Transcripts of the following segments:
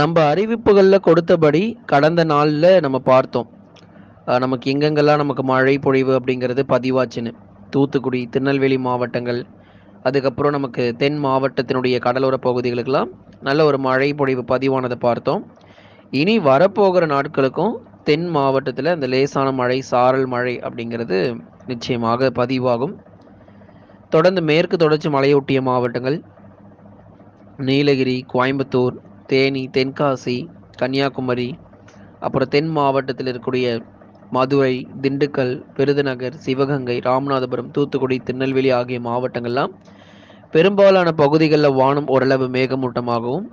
நம்ம அறிவிப்புகளில் கொடுத்தபடி கடந்த நாளில் நம்ம பார்த்தோம். நமக்கு எங்கெங்கெல்லாம் நமக்கு மழை பொழிவு அப்படிங்கிறது பதிவாச்சுன்னு. தூத்துக்குடி திருநெல்வேலி மாவட்டங்கள் அதுக்கப்புறம் நமக்கு தென் மாவட்டத்தினுடைய கடலோர பகுதிகளுக்கெல்லாம் நல்ல ஒரு மழை பொழிவு பதிவானதை பார்த்தோம். இனி வரப்போகிற நாட்களுக்கும் தென் மாவட்டத்தில் இந்த லேசான மழை சாரல் மழை அப்படிங்கிறது நிச்சயமாக பதிவாகும். தொடர்ந்து மேற்கு தொடர்ச்சி மலையொட்டிய மாவட்டங்கள் நீலகிரி கோயம்புத்தூர் தேனி தென்காசி கன்னியாகுமரி அப்புறம் தென் மாவட்டத்தில் இருக்கக்கூடிய மதுரை திண்டுக்கல் விருதுநகர் சிவகங்கை ராமநாதபுரம் தூத்துக்குடி திருநெல்வேலி ஆகிய மாவட்டங்கள்லாம் பெரும்பாலான பகுதிகளில் வானம் ஓரளவு மேகமூட்டமாகவும்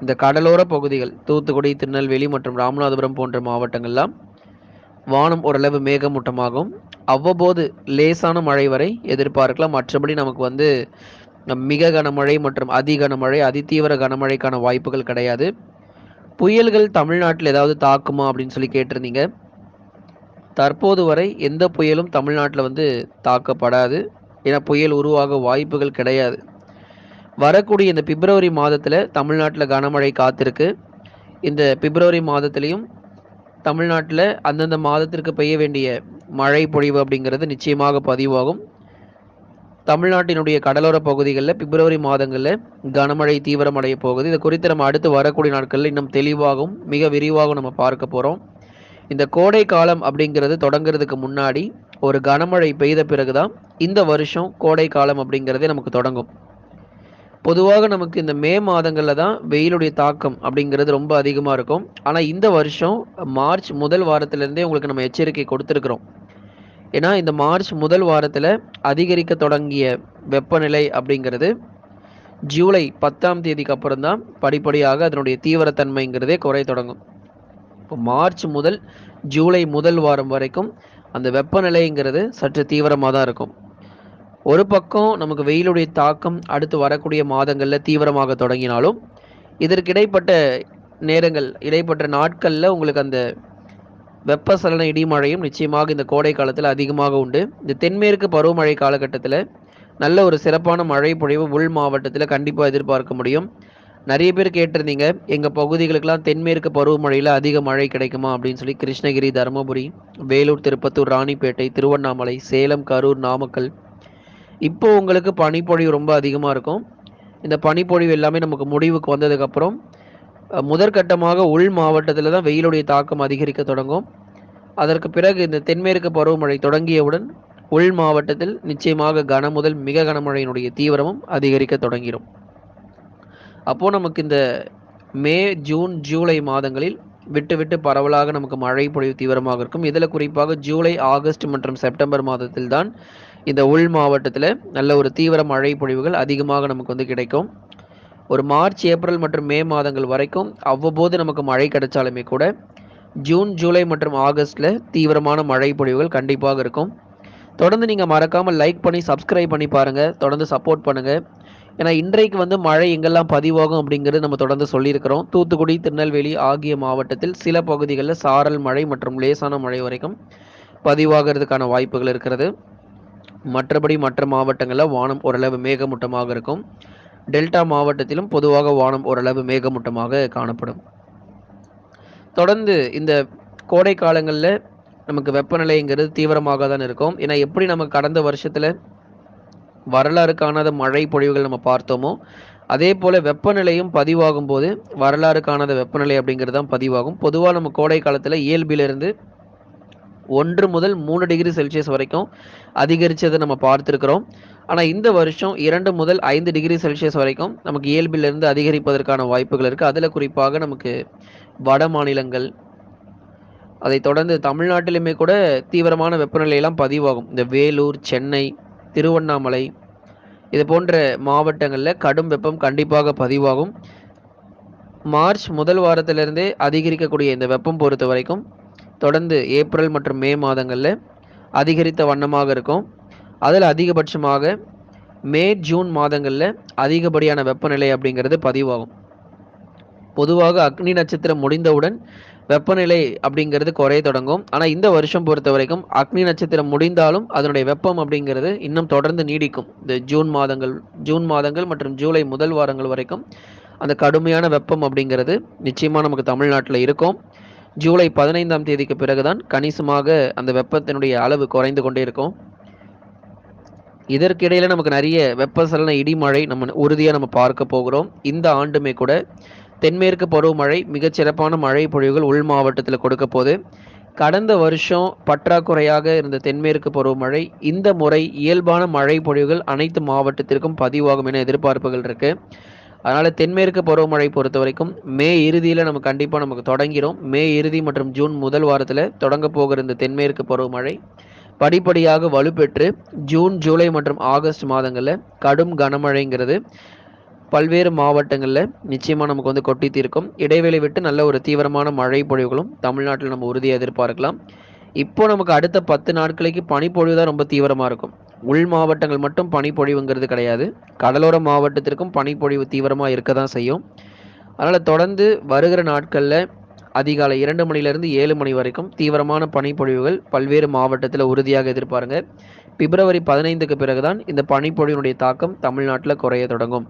இந்த கடலோர பகுதிகள் தூத்துக்குடி திருநெல்வேலி மற்றும் ராமநாதபுரம் போன்ற மாவட்டங்கள்லாம் வானம் ஓரளவு மேகமூட்டமாகவும் அவ்வப்போது லேசான மழை வரை எதிர்பார்க்கலாம். மற்றபடி நமக்கு வந்து மிக கனமழை மற்றும் அதி கனமழை அதிதீவிர கனமழைக்கான வாய்ப்புகள் கிடையாது. புயல்கள் தமிழ்நாட்டில் ஏதாவது தாக்குமா அப்படின்னு சொல்லி கேட்டிருந்தீங்க. தற்போது வரை எந்த புயலும் தமிழ்நாட்டில் வந்து தாக்கப்படாது. ஏன்னா புயல் உருவாக வாய்ப்புகள் கிடையாது. வரக்கூடிய இந்த பிப்ரவரி மாதத்தில் தமிழ்நாட்டில் கனமழை காத்திருக்கு. இந்த பிப்ரவரி மாதத்திலையும் தமிழ்நாட்டில் அந்தந்த மாதத்திற்கு பெய்ய வேண்டிய மழை பொழிவு அப்படிங்கிறது நிச்சயமாக பதிவாகும். தமிழ்நாட்டினுடைய கடலோர பகுதிகளில் பிப்ரவரி மாதங்களில் கனமழை தீவிரமடைய போகுது. இது குறித்து நம்ம அடுத்து வரக்கூடிய நாட்களில் இன்னும் தெளிவாகவும் மிக விரிவாகவும் நம்ம பார்க்க போகிறோம் இந்த கோடை காலம் அப்படிங்கிறது தொடங்குறதுக்கு முன்னாடி ஒரு கனமழை பெய்த பிறகு தான் இந்த வருஷம் கோடை காலம் அப்படிங்கிறதே நமக்கு தொடங்கும். பொதுவாக நமக்கு இந்த மே மாதங்களில் தான் வெயிலுடைய தாக்கம் அப்படிங்கிறது ரொம்ப அதிகமாக இருக்கும். ஆனால் இந்த வருஷம் மார்ச் முதல் வாரத்திலேருந்தே உங்களுக்கு நம்ம எச்சரிக்கை கொடுத்துருக்குறோம். ஏன்னா இந்த மார்ச் முதல் வாரத்தில் அதிகரிக்க தொடங்கிய வெப்பநிலை அப்படிங்கிறது ஜூலை பத்தாம் தேதிக்கு அப்புறம் தான் படிப்படியாக அதனுடைய தீவிரத்தன்மைங்கிறதே குறைய தொடங்கும். இப்போ மார்ச் முதல் ஜூலை முதல் வாரம் வரைக்கும் அந்த வெப்பநிலைங்கிறது சற்று தீவிரமாக தான் இருக்கும். ஒரு பக்கம் நமக்கு வெயிலுடைய தாக்கம் அடுத்து வரக்கூடிய மாதங்களில் தீவிரமாக தொடங்கினாலும் இதற்கு இடைப்பட்ட நேரங்கள் இடைப்பட்ட நாட்களில் உங்களுக்கு அந்த வெப்பசலன இடிமழையும் நிச்சயமாக இந்த கோடை காலத்தில் அதிகமாக உண்டு. இந்த தென்மேற்கு பருவமழை காலகட்டத்தில் நல்ல ஒரு சிறப்பான மழை பொழிவு உள் மாவட்டத்தில் கண்டிப்பாக எதிர்பார்க்க முடியும். நிறைய பேர் கேட்டிருந்தீங்க எங்கள் பகுதிகளுக்கெல்லாம் தென்மேற்கு பருவமழையில் அதிக மழை கிடைக்குமா அப்படின்னு சொல்லி கிருஷ்ணகிரி தருமபுரி வேலூர் திருப்பத்தூர் ராணிப்பேட்டை திருவண்ணாமலை சேலம் கரூர் நாமக்கல். இப்போ உங்களுக்கு பனிப்பொழிவு ரொம்ப அதிகமாக இருக்கும். இந்த பனிப்பொழிவு எல்லாமே நமக்கு முடிவுக்கு வந்ததுக்கப்புறம் முதற்கட்டமாக உள் மாவட்டத்தில் தான் வெயிலுடைய தாக்கம் அதிகரிக்க தொடங்கும். அதற்கு பிறகு இந்த தென்மேற்கு பருவமழை தொடங்கியவுடன் உள் மாவட்டத்தில் நிச்சயமாக கன முதல் மிக கனமழையினுடைய தீவிரமும் அதிகரிக்க தொடங்கிடும் அப்போது நமக்கு இந்த மே ஜூன் ஜூலை மாதங்களில் விட்டு விட்டு பரவலாக நமக்கு மழை பொழிவு தீவிரமாக இருக்கும். இதில் குறிப்பாக ஜூலை ஆகஸ்ட் மற்றும் செப்டம்பர் மாதத்தில் தான் இந்த உள் மாவட்டத்தில் நல்ல ஒரு தீவிர மழை பொழிவுகள் அதிகமாக நமக்கு வந்து கிடைக்கும். ஒரு மார்ச் ஏப்ரல் மற்றும் மே மாதங்கள் வரைக்கும் அவ்வப்போது நமக்கு மழை கிடைச்சாலுமே கூட ஜூன் ஜூலை மற்றும் ஆகஸ்டில் தீவிரமான மழை பொழிவுகள் கண்டிப்பாக இருக்கும். தொடர்ந்து நீங்கள் மறக்காமல் லைக் பண்ணி சப்ஸ்கிரைப் பண்ணி பாருங்கள் தொடர்ந்து சப்போர்ட் பண்ணுங்கள் ஏன்னா இன்றைக்கு வந்து மழை எங்கெல்லாம் பதிவாகும் அப்படிங்கிறது நம்ம தொடர்ந்து சொல்லியிருக்கிறோம். தூத்துக்குடி திருநெல்வேலி ஆகிய மாவட்டத்தில் சில பகுதிகளில் சாரல் மழை மற்றும் லேசான மழை வரைக்கும் பதிவாகிறதுக்கான வாய்ப்புகள் இருக்கிறது. மற்றபடி மற்ற மாவட்டங்களில் வானம் ஓரளவு மேகமூட்டமாக இருக்கும். டெல்டா மாவட்டத்திலும் பொதுவாக வானம் ஓரளவு மேகமூட்டமாக காணப்படும். தொடர்ந்து இந்த கோடை காலங்களில் நமக்கு வெப்பநிலைங்கிறது தீவிரமாக தான் இருக்கும். ஏன்னா எப்படி நம்ம கடந்த வருஷத்தில் வரலாறு காணாத மழை பொழிவுகள் நம்ம பார்த்தோமோ அதே போல் வெப்பநிலையும் பதிவாகும் போது வரலாறு காணாத வெப்பநிலை அப்படிங்கிறது தான் பதிவாகும். பொதுவாக நம்ம கோடை காலத்தில் இயல்பிலிருந்து ஒன்று முதல் மூணு டிகிரி செல்சியஸ் வரைக்கும் அதிகரித்ததை நம்ம பார்த்துருக்குறோம். ஆனால் இந்த வருஷம் இரண்டு முதல் ஐந்து டிகிரி செல்சியஸ் வரைக்கும் நமக்கு இயல்பிலிருந்து அதிகரிப்பதற்கான வாய்ப்புகள் இருக்குது அதில் குறிப்பாக நமக்கு வட மாநிலங்கள் அதை தொடர்ந்து தமிழ்நாட்டிலுமே கூட தீவிரமான வெப்பநிலையெல்லாம் பதிவாகும். இந்த வேலூர் சென்னை திருவண்ணாமலை இது போன்ற மாவட்டங்களில் கடும் வெப்பம் கண்டிப்பாக பதிவாகும். மார்ச் முதல் வாரத்திலிருந்தே அதிகரிக்கக்கூடிய இந்த வெப்பம் பொறுத்த வரைக்கும் தொடர்ந்து ஏப்ரல் மற்றும் மே மாதங்களில் அதிகரித்த வண்ணமாக இருக்கும். அதில் அதிகபட்சமாக மே ஜூன் மாதங்களில் அதிகப்படியான வெப்பநிலை அப்படிங்கிறது பதிவாகும். பொதுவாக அக்னி நட்சத்திரம் முடிந்தவுடன் வெப்பநிலை அப்படிங்கிறது குறைய தொடங்கும். ஆனால் இந்த வருஷம் பொறுத்த வரைக்கும் அக்னி நட்சத்திரம் முடிந்தாலும் அதனுடைய வெப்பம் அப்படிங்கிறது இன்னும் தொடர்ந்து நீடிக்கும். இந்த ஜூன் மாதங்கள் ஜூன் மாதங்கள் மற்றும் ஜூலை முதல் வாரங்கள் வரைக்கும் அந்த கடுமையான வெப்பம் அப்படிங்கிறது நிச்சயமாக நமக்கு தமிழ்நாட்டில் இருக்கும். ஜூலை பதினைந்தாம் தேதிக்கு பிறகுதான் கணிசமாக அந்த வெப்பத்தினுடைய அளவு குறைந்து கொண்டே இருக்கும். இதற்கிடையில நமக்கு நிறைய வெப்பசலன இடிமழை நம்ம உறுதியாக நம்ம பார்க்க போகிறோம். இந்த ஆண்டுமே கூட தென்மேற்கு பருவமழை மிகச்சிறப்பான மழை பொழிவுகள் உள் மாவட்டத்தில் கொடுக்க போது கடந்த வருஷம் பற்றாக்குறையாக இருந்த தென்மேற்கு பருவமழை இந்த முறை இயல்பான மழை பொழிவுகள் அனைத்து மாவட்டத்திற்கும் பதிவாகும் என எதிர்பார்ப்புகள் இருக்கு. அதனால தென்மேற்கு பருவமழை பொறுத்த வரைக்கும் மே இறுதியில் நம்ம கண்டிப்பாக நமக்கு தொடங்கிறோம் மே இறுதி மற்றும் ஜூன் முதல் வாரத்தில் தொடங்க போகிற இந்த தென்மேற்கு பருவமழை படிப்படியாக வலுப்பெற்று ஜூன் ஜூலை மற்றும் ஆகஸ்ட் மாதங்களில் கடும் கனமழைங்கிறது பல்வேறு மாவட்டங்களில் நிச்சயமாக நமக்கு வந்து கொட்டி தீர்க்கும். இடைவெளி விட்டு நல்ல ஒரு தீவிரமான மழை பொழிவுகளும் தமிழ்நாட்டில் நம்ம உறுதியாக எதிர்பார்க்கலாம். இப்போ நமக்கு அடுத்த பத்து நாட்களுக்கு பனிப்பொழிவு தான் ரொம்ப தீவிரமாக இருக்கும். உள் மாவட்டங்கள் மட்டும் பனிப்பொழிவுங்கிறது கிடையாது. கடலோர மாவட்டத்திற்கும் பனிப்பொழிவு தீவிரமாக இருக்க தான் செய்யும். அதனால் தொடர்ந்து வருகிற நாட்களில் அதிகாலை இரண்டு மணிலேருந்து ஏழு மணி வரைக்கும் தீவிரமான பனிப்பொழிவுகள் பல்வேறு மாவட்டத்தில் உறுதியாக எதிர்பாருங்க. பிப்ரவரி பதினைந்துக்கு பிறகுதான் இந்த பனிப்பொழிவினுடைய தாக்கம் தமிழ்நாட்டில் குறைய தொடங்கும்.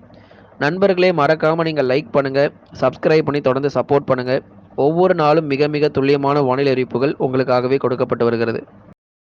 நண்பர்களே மறக்காமல் நீங்கள் லைக் பண்ணுங்கள் சப்ஸ்கிரைப் பண்ணி தொடர்ந்து சப்போர்ட் பண்ணுங்கள் ஒவ்வொரு நாளும் மிக மிக துல்லியமான வானிலை அறிவிப்புகள் உங்களுக்காகவே கொடுக்கப்பட்டு வருகிறது.